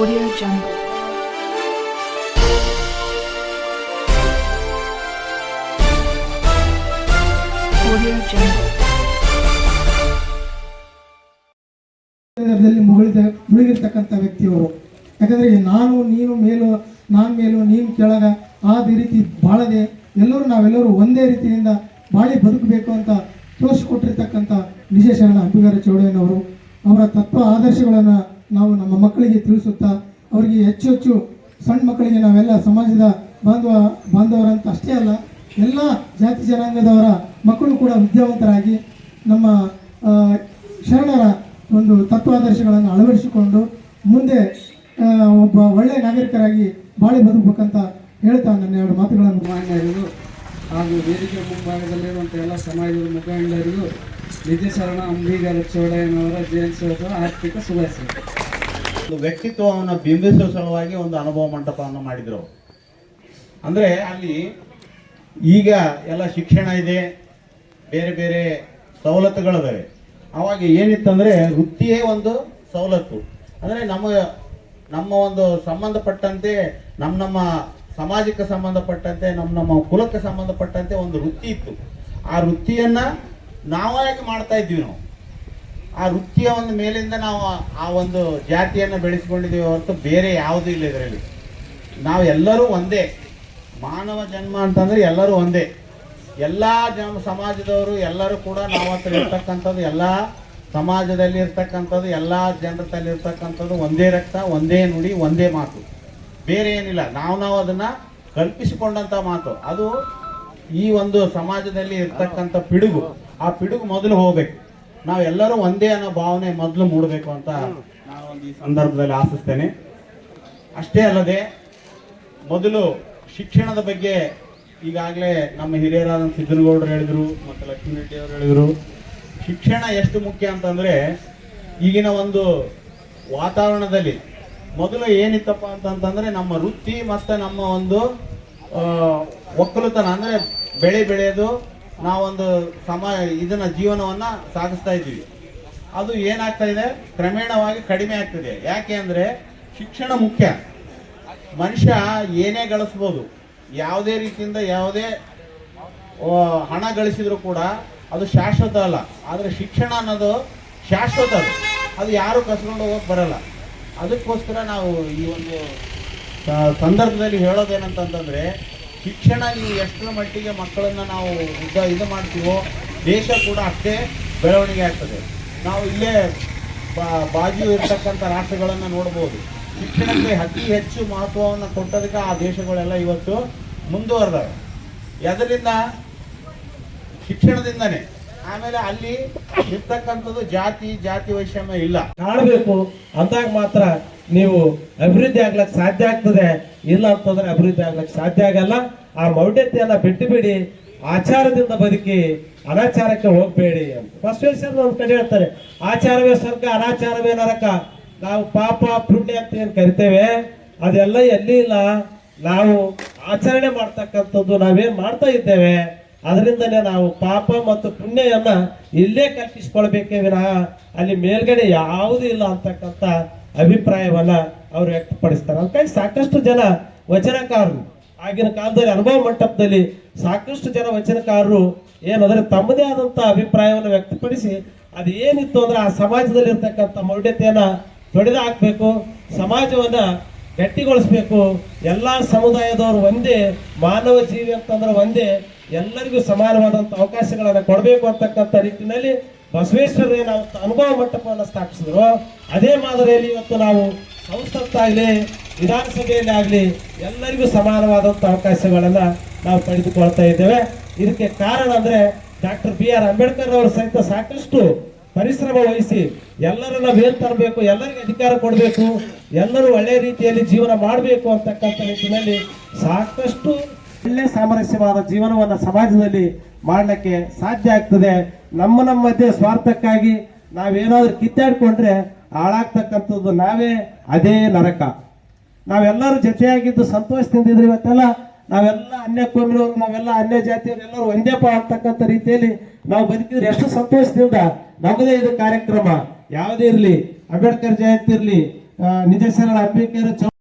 Audio Jungle. Audio ಮುಳುಗಿದ ಮುಳುಗಿರ್ತಕ್ಕಂಥ ವ್ಯಕ್ತಿಯವರು. ಯಾಕಂದರೆ ನಾನು, ನೀನು ಮೇಲು, ನಾನು ಮೇಲು, ನೀನು ಕೆಳಗ ಆದ ರೀತಿ ಬಾಳದೆ ಎಲ್ಲರೂ ನಾವೆಲ್ಲರೂ ಒಂದೇ ರೀತಿಯಿಂದ ಬಾಳಿ ಬದುಕಬೇಕು ಅಂತ ತೋರಿಸಿಕೊಟ್ಟಿರ್ತಕ್ಕಂಥ ನಿಜ ಶರಣ ಚೌಡಯ್ಯನವರು. ಅವರ ತತ್ವ ಆದರ್ಶಗಳನ್ನು ನಾವು ನಮ್ಮ ಮಕ್ಕಳಿಗೆ ತಿಳಿಸುತ್ತಾ ಅವರಿಗೆ ಹೆಚ್ಚು ಹೆಚ್ಚು ಸಣ್ಣ ಮಕ್ಕಳಿಗೆ ನಾವೆಲ್ಲ ಸಮಾಜದ ಬಾಂಧವ, ಬಾಂಧವರಂತ ಅಷ್ಟೇ ಅಲ್ಲ, ಎಲ್ಲ ಜಾತಿ ಜನಾಂಗದವರ ಮಕ್ಕಳು ಕೂಡ ವಿದ್ಯಾವಂತರಾಗಿ ನಮ್ಮ ಶರಣರ ಒಂದು ತತ್ವಾದರ್ಶಗಳನ್ನು ಅಳವಡಿಸಿಕೊಂಡು ಮುಂದೆ ಒಬ್ಬ ಒಳ್ಳೆಯ ನಾಗರಿಕರಾಗಿ ಬಾಳಿ ಬದುಕಬೇಕಂತ ಹೇಳ್ತಾ ನನ್ನ ಎರಡು ಮಾತುಗಳನ್ನು. ಮಾನ್ಯರಿಗೂ ಹಾಗೂ ವೇದಿಕೆ ಮುಂಭಾಗದಲ್ಲಿರುವಂಥ ಎಲ್ಲ ಸಮಾಜದ ಮುಖಂಡರಿಗೂ ನಿಜಶರಣ ಅಂಬಿಗರ ಚೌಡಯ್ಯನವರ ಜಯಂತ್ಯೋತ್ಸವ ಆರ್ಥಿಕ ಶುಭಾಶಯ ಒಂದು ವ್ಯಕ್ತಿತ್ವವನ್ನು ಬಿಂಬಿಸುವ ಸಲುವಾಗಿ ಒಂದು ಅನುಭವ ಮಂಟಪವನ್ನು ಮಾಡಿದರು. ಅಂದರೆ ಅಲ್ಲಿ ಈಗ ಎಲ್ಲ ಶಿಕ್ಷಣ ಇದೆ, ಬೇರೆ ಬೇರೆ ಸವಲತ್ತುಗಳಿದಾವೆ. ಅವಾಗ ಏನಿತ್ತಂದರೆ ವೃತ್ತಿಯೇ ಒಂದು ಸವಲತ್ತು. ಅಂದರೆ ನಮ್ಮ ನಮ್ಮ ಒಂದು ಸಂಬಂಧಪಟ್ಟಂತೆ, ನಮ್ಮ ನಮ್ಮ ಸಮಾಜಕ್ಕೆ ಸಂಬಂಧಪಟ್ಟಂತೆ, ನಮ್ಮ ನಮ್ಮ ಕುಲಕ್ಕೆ ಸಂಬಂಧಪಟ್ಟಂತೆ ಒಂದು ವೃತ್ತಿ ಇತ್ತು. ಆ ವೃತ್ತಿಯನ್ನ ನಾವಾಗಿ ಮಾಡ್ತಾ ಇದ್ವಿ ನಾವು? ಆ ವೃತ್ತಿಯ ಒಂದು ಮೇಲಿಂದ ನಾವು ಆ ಒಂದು ಜಾತಿಯನ್ನು ಬೆಳೆಸ್ಕೊಂಡಿದ್ದೀವಿ ಹೊರತು ಬೇರೆ ಯಾವುದೂ ಇಲ್ಲ ಇದರಲ್ಲಿ. ನಾವು ಎಲ್ಲರೂ ಒಂದೇ. ಮಾನವ ಜನ್ಮ ಅಂತಂದ್ರೆ ಎಲ್ಲರೂ ಒಂದೇ. ಎಲ್ಲ ಜನ ಸಮಾಜದವರು ಎಲ್ಲರೂ ಕೂಡ ನಾವು ಹತ್ರ ಇರ್ತಕ್ಕಂಥದ್ದು ಎಲ್ಲ ಸಮಾಜದಲ್ಲಿ ಇರ್ತಕ್ಕಂಥದ್ದು, ಎಲ್ಲ ಜನರಲ್ಲಿ ಇರ್ತಕ್ಕಂಥದ್ದು ಒಂದೇ ರಕ್ತ, ಒಂದೇ ನುಡಿ, ಒಂದೇ ಮಾತು. ಬೇರೆ ಏನಿಲ್ಲ. ನಾವು ನಾವು ಅದನ್ನ ಕಲ್ಪಿಸಿಕೊಂಡಂತ ಮಾತು. ಅದು ಈ ಒಂದು ಸಮಾಜದಲ್ಲಿ ಇರ್ತಕ್ಕಂಥ ಪಿಡುಗು. ಆ ಪಿಡುಗು ಮೊದಲು ಹೋಗ್ಬೇಕು. ನಾವೆಲ್ಲರೂ ಒಂದೇ ಅನ್ನೋ ಭಾವನೆ ಮೊದಲು ಮೂಡಬೇಕು ಅಂತ ನಾನು ಒಂದು ಈ ಸಂದರ್ಭದಲ್ಲಿ ಆಶಿಸ್ತೇನೆ. ಅಷ್ಟೇ ಅಲ್ಲದೆ ಮೊದಲು ಶಿಕ್ಷಣದ ಬಗ್ಗೆ ಈಗಾಗಲೇ ನಮ್ಮ ಹಿರಿಯರಾದ ಸಿದ್ದನಗೌಡರು ಹೇಳಿದರು ಮತ್ತು ಲಕ್ಷ್ಮೀ ರೆಡ್ಡಿ ಅವರು ಹೇಳಿದರು. ಶಿಕ್ಷಣ ಎಷ್ಟು ಮುಖ್ಯ ಅಂತಂದ್ರೆ ಈಗಿನ ಒಂದು ವಾತಾವರಣದಲ್ಲಿ ಮೊದಲು ಏನಿತ್ತಪ್ಪ ಅಂತಂತಂದರೆ ನಮ್ಮ ವೃತ್ತಿ ಮತ್ತು ನಮ್ಮ ಒಂದು ಒಕ್ಕಲುತನ ಅಂದ್ರೆ ಬೆಳೆ ಬೆಳೆಯೋದು ನಾವೊಂದು ಸಮ ಇದನ್ನ ಜೀವನವನ್ನ ಸಾಗಿಸ್ತಾ ಇದ್ದೀವಿ. ಅದು ಏನಾಗ್ತಾ ಇದೆ? ಕ್ರಮೇಣವಾಗಿ ಕಡಿಮೆ ಆಗ್ತಿದೆ. ಯಾಕೆ ಅಂದ್ರೆ ಶಿಕ್ಷಣ ಮುಖ್ಯ. ಮನುಷ್ಯ ಏನೇ ಗಳಿಸ್ಬೋದು, ಯಾವುದೇ ರೀತಿಯಿಂದ ಯಾವುದೇ ಹಣ ಗಳಿಸಿದ್ರು ಕೂಡ ಅದು ಶಾಶ್ವತ ಅಲ್ಲ. ಆದರೆ ಶಿಕ್ಷಣ ಅನ್ನೋದು ಶಾಶ್ವತ ಅದು. ಅದು ಯಾರು ಕಸ್ಕೊಂಡು ಹೋಗಕ್ಕೆ ಬರಲ್ಲ. ಅದಕ್ಕೋಸ್ಕರ ನಾವು ಈ ಒಂದು ಸಂದರ್ಭದಲ್ಲಿ ಹೇಳೋದೇನಂತಂದ್ರೆ ಶಿಕ್ಷಣ ನೀವು ಎಷ್ಟರ ಮಟ್ಟಿಗೆ ಮಕ್ಕಳನ್ನ ನಾವು ಉದ್ದ ಇದು ಮಾಡ್ತೀವೋ, ದೇಶ ಕೂಡ ಅಷ್ಟೇ ಬೆಳವಣಿಗೆ ಆಗ್ತದೆ. ನಾವು ಇಲ್ಲೇ ಬಾಜು ಇರ್ತಕ್ಕಂಥ ರಾಷ್ಟ್ರಗಳನ್ನು ನೋಡ್ಬೋದು. ಶಿಕ್ಷಣಕ್ಕೆ ಅತಿ ಹೆಚ್ಚು ಮಹತ್ವವನ್ನು ಕೊಟ್ಟದಕ್ಕೆ ಆ ದೇಶಗಳೆಲ್ಲ ಇವತ್ತು ಮುಂದುವರೆದವೆ. ಅದರಿಂದ ಶಿಕ್ಷಣದಿಂದನೇ. ಆಮೇಲೆ ಅಲ್ಲಿ ಇರ್ತಕ್ಕಂಥದ್ದು ಜಾತಿ ಜಾತಿ ವೈಷಮ್ಯ ಇಲ್ಲ. ಕಾಣಬೇಕು ಅಂದಾಗ ಮಾತ್ರ ನೀವು ಅಭಿವೃದ್ಧಿ ಆಗ್ಲಕ್ಕೆ ಸಾಧ್ಯ ಆಗ್ತದೆ, ಇಲ್ಲ ಅಂತಂದ್ರೆ ಅಭಿವೃದ್ಧಿ ಆಗ್ಲಿಕ್ಕೆ ಸಾಧ್ಯ ಆಗಲ್ಲ. ಆ ಮೌಢ್ಯತೆಯನ್ನ ಬಿಟ್ಟುಬಿಡಿ ಆಚಾರದಿಂದ ಬದುಕಿ, ಅನಾಚಾರಕ್ಕೆ ಹೋಗ್ಬೇಡಿ ಅಂತ. ಬಸವೇಶ್ವರ ಒಂದು ಕಡೆ ಹೇಳ್ತಾರೆ, ಆಚಾರವೇ ಸ್ವರ್ಗ, ಅನಾಚಾರವೇ ನರಕ. ನಾವು ಪಾಪ, ಪುಣ್ಯ ಅಂತ ಏನ್ ಕರಿತೇವೆ? ಅದೆಲ್ಲ ಎಲ್ಲಿ ಇಲ್ಲ? ನಾವು ಆಚರಣೆ ಮಾಡ್ತಕ್ಕಂಥದ್ದು ನಾವೇನ್ ಮಾಡ್ತಾ ಇದ್ದೇವೆ? ಅದರಿಂದಲೇ ನಾವು ಪಾಪ ಮತ್ತು ಪುಣ್ಯವನ್ನ ಇಲ್ಲೇ ಕಲ್ಪಿಸ್ಕೊಳ್ಬೇಕೇ ವಿನಃ, ಅಲ್ಲಿ ಮೇಲ್ಗಡೆ ಯಾವುದೂ ಇಲ್ಲ ಅಂತಕ್ಕಂಥ ಅಭಿಪ್ರಾಯವನ್ನ ಅವ್ರು ವ್ಯಕ್ತಪಡಿಸ್ತಾರೆ. ಅದಕ್ಕಾಗಿ ಸಾಕಷ್ಟು ಜನ ವಚನಕಾರರು. ಆಗಿನ ಕಾಲದಲ್ಲಿ ಅನುಭವ ಮಂಟಪದಲ್ಲಿ ಸಾಕಷ್ಟು ಜನ ವಚನಕಾರರು ಏನಂದ್ರೆ ತಮ್ಮದೇ ಆದಂತಹ ಅಭಿಪ್ರಾಯವನ್ನು ವ್ಯಕ್ತಪಡಿಸಿ ಅದು ಏನಿತ್ತು ಅಂದ್ರೆ ಆ ಸಮಾಜದಲ್ಲಿ ಇರ್ತಕ್ಕಂಥ ಮೌಢ್ಯತೆಯನ್ನ ತೊಡೆದು ಹಾಕ್ಬೇಕು ಸಮಾಜವನ್ನ ಗಟ್ಟಿಗೊಳಿಸ್ಬೇಕು, ಎಲ್ಲ ಸಮುದಾಯದವರು ಒಂದೇ ಮಾನವ ಜೀವಿ ಅಂತಂದ್ರೆ ಒಂದೇ, ಎಲ್ಲರಿಗೂ ಸಮಾನವಾದಂತ ಅವಕಾಶಗಳನ್ನ ಕೊಡಬೇಕು ಅಂತಕ್ಕಂಥ ನಿಟ್ಟಿನಲ್ಲಿ ಬಸವೇಶ್ವರ ನಾವು ಅನುಭವ ಮಂಟಪವನ್ನು ಸ್ಥಾಪಿಸಿದ್ರು. ಅದೇ ಮಾದರಿಯಲ್ಲಿ ಇವತ್ತು ನಾವು ಸಂಸತ್ತಾಗಲಿ ವಿಧಾನಸಭೆಯಲ್ಲಿ ಆಗಲಿ ಎಲ್ಲರಿಗೂ ಸಮಾನವಾದಂಥ ಅವಕಾಶಗಳನ್ನು ನಾವು ಪಡೆದುಕೊಳ್ತಾ ಇದ್ದೇವೆ. ಇದಕ್ಕೆ ಕಾರಣ ಅಂದರೆ ಡಾಕ್ಟರ್ ಬಿ ಆರ್ ಅಂಬೇಡ್ಕರ್ ಅವರು ಸಹಿತ ಸಾಕಷ್ಟು ಪರಿಶ್ರಮ ವಹಿಸಿ ಎಲ್ಲರನ್ನ ಮೇಲ್ ತರಬೇಕು, ಎಲ್ಲರಿಗೆ ಅಧಿಕಾರ ಕೊಡಬೇಕು, ಎಲ್ಲರೂ ಒಳ್ಳೆಯ ರೀತಿಯಲ್ಲಿ ಜೀವನ ಮಾಡಬೇಕು ಅಂತಕ್ಕಂಥ ನಿಟ್ಟಿನಲ್ಲಿ ಸಾಕಷ್ಟು ಒಳ್ಳೆ ಸಾಮರಸ್ಯವಾದ ಜೀವನವನ್ನ ಸಮಾಜದಲ್ಲಿ ಮಾಡಲಿಕ್ಕೆ ಸಾಧ್ಯ ಆಗ್ತದೆ. ನಮ್ಮ ನಮ್ಮ ಮಧ್ಯೆ ಸ್ವಾರ್ಥಕ್ಕಾಗಿ ನಾವೇನಾದ್ರೂ ಕಿತ್ತಾಡ್ಕೊಂಡ್ರೆ ಹಾಳಾಗ್ತಕ್ಕಂಥದ್ದು ನಾವೇ ಅದೇ ನರಕ. ನಾವೆಲ್ಲರೂ ಜೊತೆಯಾಗಿದ್ದು ಸಂತೋಷದಿಂದ ಇದ್ರೆ ಇವತ್ತೆಲ್ಲ ನಾವೆಲ್ಲ ಅನ್ಯ ಕೋಮಿನವರು ನಾವೆಲ್ಲ ಅನ್ಯ ಜಾತಿಯವರು ಎಲ್ಲರೂ ಒಂದೇಪ ಅಂತಕ್ಕಂಥ ರೀತಿಯಲ್ಲಿ ನಾವು ಬದುಕಿದ್ರೆ ಎಷ್ಟು ಸಂತೋಷದಿಂದ ನಮ್ಮದೇ ಇದು ಕಾರ್ಯಕ್ರಮ. ಯಾವುದೇ ಇರಲಿ, ಅಂಬೇಡ್ಕರ್ ಜಯಂತಿ ಇರಲಿ ನಿಜ ಶರಣ ಅಂಬೇಡ್ಕರ್